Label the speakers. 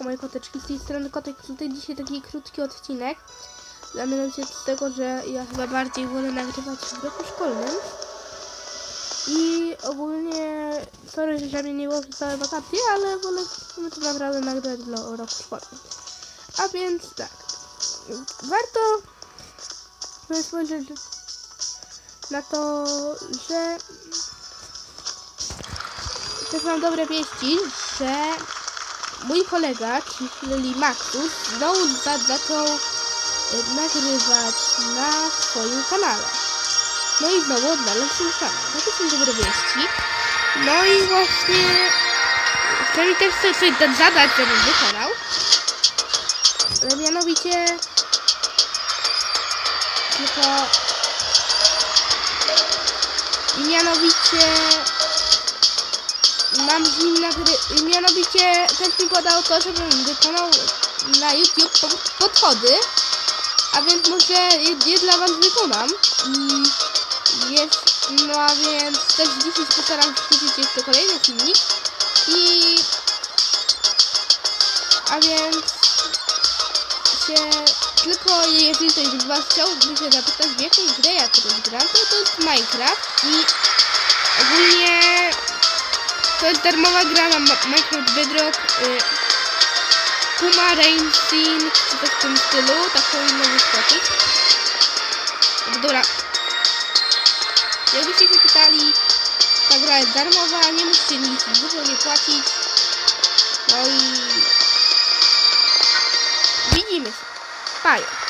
Speaker 1: Moje koteczki, z tej strony kotek, tutaj dzisiaj taki krótki odcinek. Dla mianowicie z tego, że ja chyba bardziej wolę nagrywać w roku szkolnym. I ogólnie, sorry, że mnie nie było przez całe wakacje, ale wolę no to naprawdę nagrać dla roku szkolnym. A więc tak, warto spojrzeć na to, że też mam dobre wieści, że mój kolega, czyli Maxus, znowu za- zaczął e, nagrywać na swoim kanale. No i znowu odnalazł swój kanał. Takie są dobre wieści. No i właśnie chcę mi też coś, coś da- zadać, żebym wykonał. Ale mianowicie tylko mianowicie Mianowicie też mi podał to, żebym wykonał na YouTube po- podchody. A więc może je, je dla was wykonam. I jest... No a więc też dzisiaj postaram się wrzucić jeszcze kolejny filmik. I... A więc... Się... Tylko jeżeli ktoś z was chciałby się zapytać w jaką grę ja teraz gram, to to jest Minecraft i ogólnie to jest darmowa gra na Minecraft Bedrock. Y, Puma Racing, czy coś w tym stylu. Tak powinno wyskoczyć. Dobra. Jakbyście się pytali, ta gra jest darmowa, nie musicie nic dużo nie płacić. No i widzimy się. Pajo.